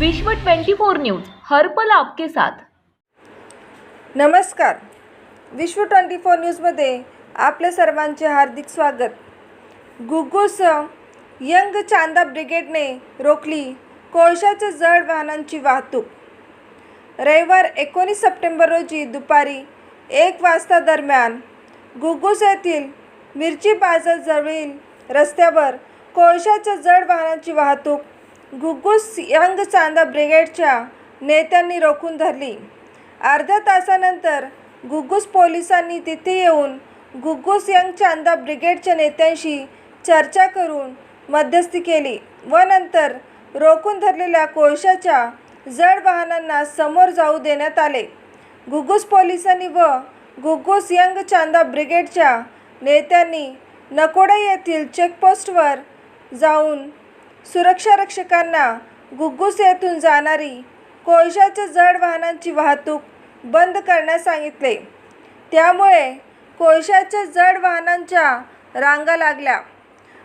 विश्व 24 न्यूज हरपल आपके साथ. नमस्कार. विश्व ट्वेंटी फोर न्यूजमध्ये आपल्या सर्वांचे हार्दिक स्वागत. गुगुस यंग चांदा ब्रिगेडने रोखली कोळशाच्या जड वाहनांची वाहतूक. रविवार एकोणीस सप्टेंबर रोजी दुपारी एक वाजता दरम्यान गुगुस येथील मिरची बाजार जवळील रस्त्यावर कोळशाच्या जड वाहनांची वाहतूक गुगुस यंग चांदा ब्रिगेडच्या नेत्यांनी रोखून धरली. अर्ध्या तासानंतर गुग्गूस पोलिसांनी तिथे येऊन गुग्गूस यंग चांदा ब्रिगेडच्या नेत्यांशी चर्चा करून मध्यस्थी केली व नंतर रोखून धरलेल्या कोळशाच्या जड वाहनांना समोर जाऊ देण्यात आले. गुग्गूस पोलिसांनी व गुग्गूस यंग चांदा ब्रिगेडच्या नेत्यांनी नकोडा येथील चेकपोस्टवर जाऊन सुरक्षा रक्षकांना गुग्गूस येथून जाणारी कोळशाच्या जड वाहनांची वाहतूक बंद करण्यास सांगितले. त्यामुळे कोळशाच्या जड वाहनांच्या रांगा लागल्या.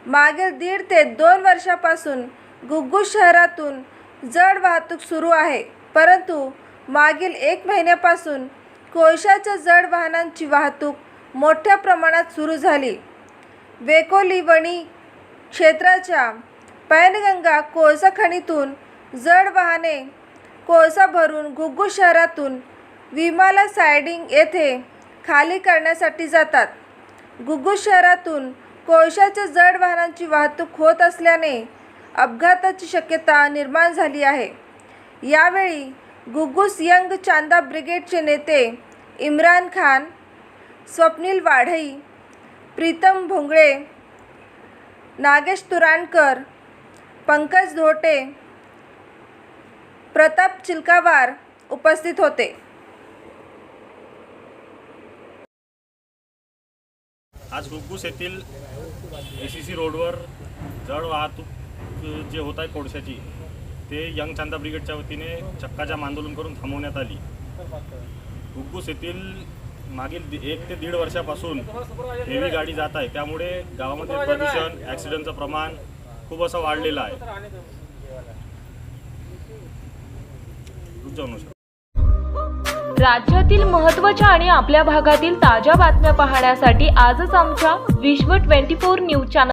मागील दीड ते दोन वर्षापासून गुग्गूस शहरातून जड वाहतूक सुरू आहे. परंतु मागील एक महिन्यापासून कोळशाच्या जड वाहनांची वाहतूक मोठ्या प्रमाणात सुरू झाली. वेकोली वणी क्षेत्राच्या पैनगंगा कोळसा खणीतून जड वाहने कोळसा भरून गुग्गू शहरातून विमाला सायडिंग येथे खाली करण्यासाठी जातात. गुग्गू शहरातून कोळशाच्या जड वाहनांची वाहतूक होत असल्याने अपघाताची शक्यता निर्माण झाली आहे. यावेळी गुग्गूस यंग चांदा ब्रिगेडचे नेते इम्रान खान स्वप्नील वाढई प्रीतम भोंगळे नागेश तुराणकर पंकज धोटे प्रताप चिलकावार उपस्थित होते. आज गुग्गूस येथील ए सी सी रोडवर जड वाहतूक जे होत आहे कोळशाची ते यंग चांदा ब्रिगेडच्या वतीने चक्काजाम आंदोलन करून थांबवण्यात आली. गुग्गूस येथील मागील एक ते दीड वर्षापासून हेवी गाडी जात आहे. त्यामुळे गावामध्ये प्रदूषण ॲक्सिडेंटचं प्रमाण खूप असं वाढलेलं आहे. राज्यातील महत्त्वाच्या आणि आपल्या भागातील ताज्या बातम्या पाहण्यासाठी आजच आमच्या विश्व 24 न्यूज चॅनल